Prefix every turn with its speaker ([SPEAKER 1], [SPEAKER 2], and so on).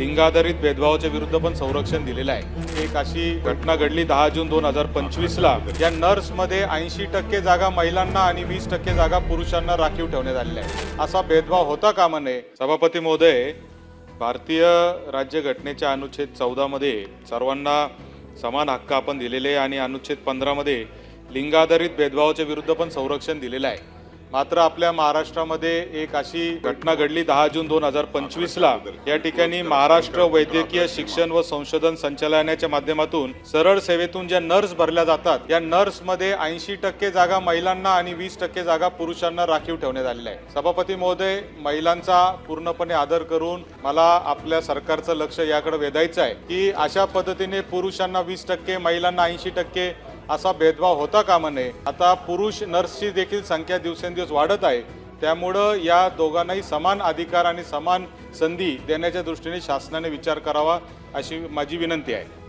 [SPEAKER 1] लिंगाधारित भेदभावाच्या विरुद्ध पण संरक्षण दिलेलं आहे. एक अशी घटना घडली दहा जून दोन हजार पंचवीसला. या नर्समध्ये ऐंशी टक्के जागा महिलांना आणि वीस टक्के जागा पुरुषांना राखीव ठेवण्यात आलेल्या आहे असा भेदभाव होता कामा नये सभापती महोदय भारतीय राज्यघटनेच्या अनुच्छेद चौदामध्ये सर्वांना समान हक्क आपण दिलेले आहे आणि अनुच्छेद पंधरामध्ये लिंगाधारित भेदभावाच्या विरुद्ध पण संरक्षण दिलेलं आहे. मात्र आपल्या महाराष्ट्रामध्ये एक अशी घटना घडली दहा जून दोन हजार पंचवीसला. या ठिकाणी महाराष्ट्र वैद्यकीय शिक्षण व संशोधन संचालनाच्या माध्यमातून सरळ सेवेतून ज्या नर्स भरल्या जातात या नर्समध्ये ऐंशी टक्के जागा महिलांना आणि वीस टक्के जागा पुरुषांना राखीव ठेवण्यात आलेल्या आहे सभापती महोदय महिलांचा पूर्णपणे आदर करून मला आपल्या सरकारचं लक्ष याकडे वेधायचं आहे की अशा पद्धतीने पुरुषांना वीस टक्के महिलांना ऐंशी टक्के असा भेदभाव होता कामा नये. आता पुरुष नर्सची देखील संख्या दिवसेंदिवस वाढत आहे. त्यामुळं या दोघांनाही समान अधिकार आणि समान संधी देण्याच्या दृष्टीने शासनाने विचार करावा अशी माझी विनंती आहे.